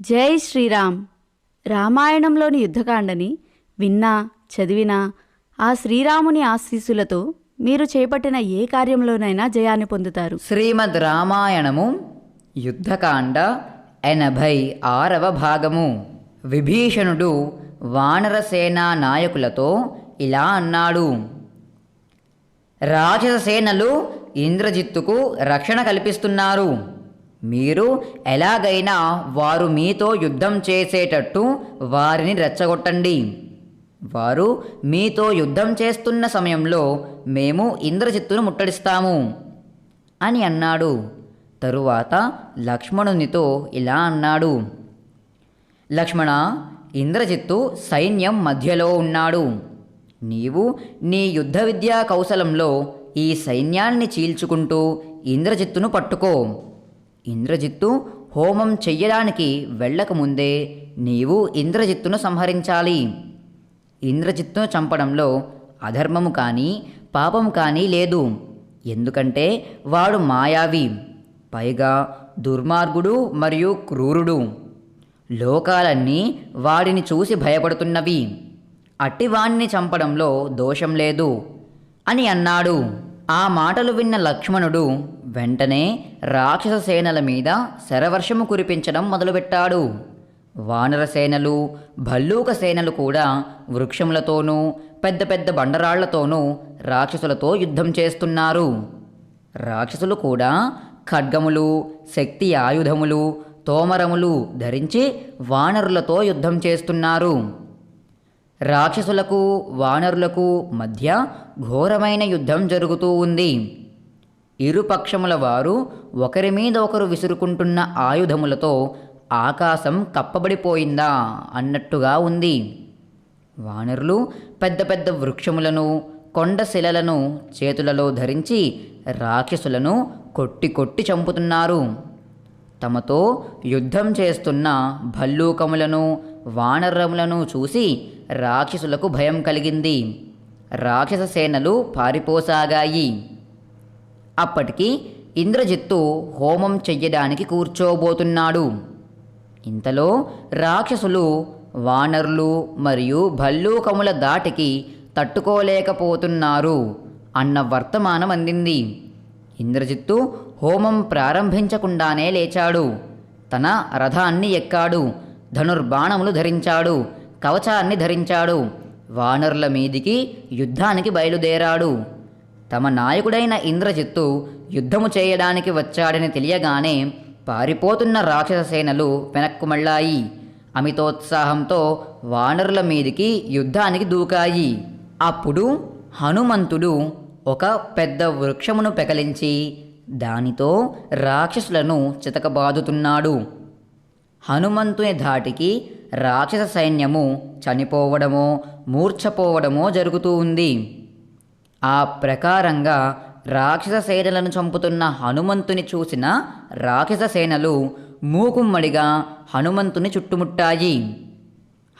జై శ్రీరామ్. రామాయణంలోని యుద్ధకాండని విన్నా చదివినా ఆ శ్రీరాముని ఆశీస్సులతో మీరు చేపట్టిన ఏ కార్యంలోనైనా జయాన్ని పొందుతారు. శ్రీమద్ రామాయణము యుద్ధకాండ ఎనభై ఆరవ భాగము. విభీషణుడు వానరసేనా నాయకులతో ఇలా అన్నాడు. రాక్షస సేనలు ఇంద్రజిత్తుకు రక్షణ కల్పిస్తున్నారు. మీరు ఎలాగైనా వారు మీతో యుద్ధం చేసేటట్టు వారిని రెచ్చగొట్టండి. వారు మీతో యుద్ధం చేస్తున్న సమయంలో మేము ఇంద్రజిత్తును ముట్టడిస్తాము అని అన్నాడు. తరువాత లక్ష్మణునితో ఇలా అన్నాడు. లక్ష్మణ ఇంద్రజిత్తు సైన్యం మధ్యలో ఉన్నాడు. నీవు నీ యుద్ధ విద్యా కౌశలంలో ఈ సైన్యాన్ని చీల్చుకుంటూ ఇంద్రజిత్తును పట్టుకో. ఇంద్రజిత్తు హోమం చెయ్యడానికి వెళ్ళకముందే నీవు ఇంద్రజిత్తును సంహరించాలి. ఇంద్రజిత్తును చంపడంలో అధర్మము కానీ పాపము కానీ లేదు. ఎందుకంటే వాడు మాయావి పైగా దుర్మార్గుడు మరియు క్రూరుడు. లోకాలన్నీ వాడిని చూసి భయపడుతున్నవి. అట్టివాణ్ణి చంపడంలో దోషం లేదు అని అన్నాడు. ఆ మాటలు విన్న లక్ష్మణుడు వెంటనే రాక్షస సేనల మీద శరవర్షము కురిపించడం మొదలుపెట్టాడు. వానర సేనలు భల్లూక సేనలు కూడా వృక్షములతోనూ పెద్ద పెద్ద బండరాళ్ళతోనూ రాక్షసులతో యుద్ధం చేస్తున్నారు. రాక్షసులు కూడా ఖడ్గములు శక్తి ఆయుధములు తోమరములు ధరించి వానరులతో యుద్ధం చేస్తున్నారు. రాక్షసులకు వానరులకు మధ్య ఘోరమైన యుద్ధం జరుగుతూ ఉంది. ఇరుపక్షముల వారు ఒకరి మీద ఒకరు విసురుకుంటున్న ఆయుధములతో ఆకాశం కప్పబడిపోయిందా అన్నట్టుగా ఉంది. వానరులు పెద్ద పెద్ద వృక్షములను కొండ శిలలను చేతులలో ధరించి రాక్షసులను కొట్టి కొట్టి చంపుతున్నారు. తమతో యుద్ధం చేస్తున్న భల్లూకములను వానరములను చూసి రాక్షసులకు భయం కలిగింది. రాక్షస సేనలు పారిపోసాగాయి. అప్పటికి ఇంద్రజిత్తు హోమం చెయ్యడానికి కూర్చోబోతున్నాడు. ఇంతలో రాక్షసులు వానరులు మరియు భల్లూకముల దాటికి తట్టుకోలేకపోతున్నారు అన్న వర్తమానం అందింది. ఇంద్రజిత్తు హోమం ప్రారంభించకుండానే లేచాడు. తన రథాన్ని ఎక్కాడు ధనుర్బాణములు ధరించాడు కవచాన్ని ధరించాడు వానరుల మీదికి యుద్ధానికి బయలుదేరాడు. తమ నాయకుడైన ఇంద్రజిత్తు యుద్ధము చేయడానికి వచ్చాడని తెలియగానే పారిపోతున్న రాక్షస సేనలు వెనక్కు మళ్ళాయి. అమితోత్సాహంతో వానరుల మీదికి యుద్ధానికి దూకాయి. అప్పుడు హనుమంతుడు ఒక పెద్ద వృక్షమును పెకలించి దానితో రాక్షసులను చితకబాదుతున్నాడు. హనుమంతుని ధాటికి రాక్షస సైన్యము చనిపోవడమో మూర్ఛపోవడమో జరుగుతూ ఉంది. ఆ ప్రకారంగా రాక్షస సేనలను చంపుతున్న హనుమంతుని చూసిన రాక్షస సేనలు మూకుమ్మడిగా హనుమంతుని చుట్టుముట్టాయి.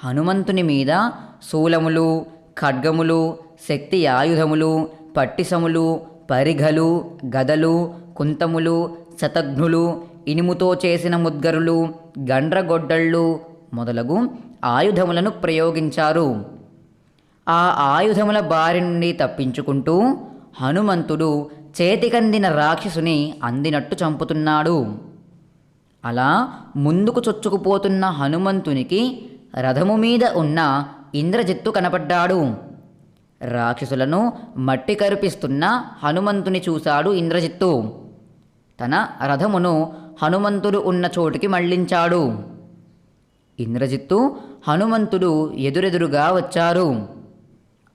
హనుమంతుని మీద శూలములు ఖడ్గములు శక్తి ఆయుధములు పట్టిసములు పరిఘలు గదలు కుంతములు శతఘ్నులు ఇనుముతో చేసిన ముద్గరులు గండ్రగొడ్డళ్ళు మొదలగు ఆయుధములను ప్రయోగించారు. ఆ ఆయుధముల బారి నుండి తప్పించుకుంటూ హనుమంతుడు చేతికందిన రాక్షసుని అందినట్టు చంపుతున్నాడు. అలా ముందుకు చొచ్చుకుపోతున్న హనుమంతునికి రథము మీద ఉన్న ఇంద్రజిత్తు కనపడ్డాడు. రాక్షసులను మట్టి కరిపిస్తున్న హనుమంతుని చూశాడు ఇంద్రజిత్తు. తన రథమును హనుమంతుడు ఉన్న చోటికి మళ్ళించాడు ఇంద్రజిత్తు హనుమంతుడు ఎదురెదురుగా వచ్చారు.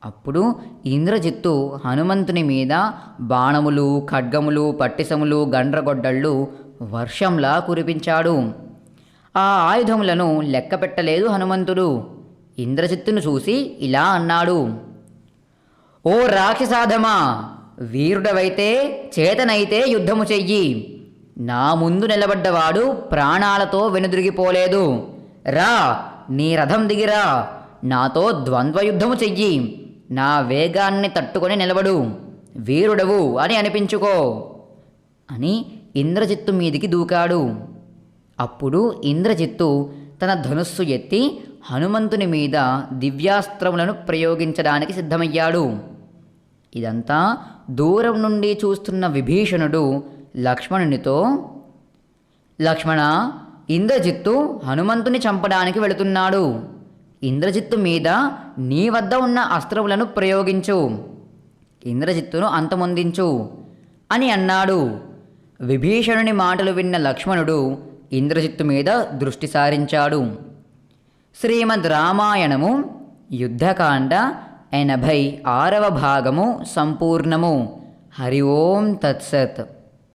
అప్పుడు ఇంద్రజిత్తు హనుమంతుని మీద బాణములు ఖడ్గములు పట్టిసములు గండ్రగొడ్డళ్ళు వర్షంలా కురిపించాడు. ఆ ఆయుధములను లెక్కపెట్టలేదు హనుమంతుడు. ఇంద్రజిత్తును చూసి ఇలా అన్నాడు ఓ రాక్షసాధమా వీరుడవైతే చేతనైతే యుద్ధము చెయ్యి. నా ముందు నిలబడ్డవాడు ప్రాణాలతో వెనుదిరిగిపోలేదు. రా నీ రథం దిగిరా. నాతో ద్వంద్వ యుద్ధము చెయ్యి. నా వేగాన్ని తట్టుకొని నిలబడు. వీరుడవు అని అనిపించుకో. అని ఇంద్రజిత్తు మీదికి దూకాడు. అప్పుడు ఇంద్రజిత్తు తన ధనుస్సు ఎత్తి హనుమంతుని మీద దివ్యాస్త్రములను ప్రయోగించడానికి సిద్ధమయ్యాడు. ఇదంతా దూరం నుండి చూస్తున్న విభీషణుడు లక్ష్మణునితో లక్ష్మణ ఇంద్రజిత్తు హనుమంతుని చంపడానికి వెళుతున్నాడు. ఇంద్రజిత్తు మీద నీ వద్ద ఉన్న అస్త్రములను ప్రయోగించు. ఇంద్రజిత్తును అంతమొందించు అని అన్నాడు. విభీషణుని మాటలు విన్న లక్ష్మణుడు ఇంద్రజిత్తు మీద దృష్టి సారించాడు. శ్రీమద్ రామాయణము యుద్ధకాండ ఎనభై ఆరవ భాగము సంపూర్ణము. హరి ఓం తత్సత్.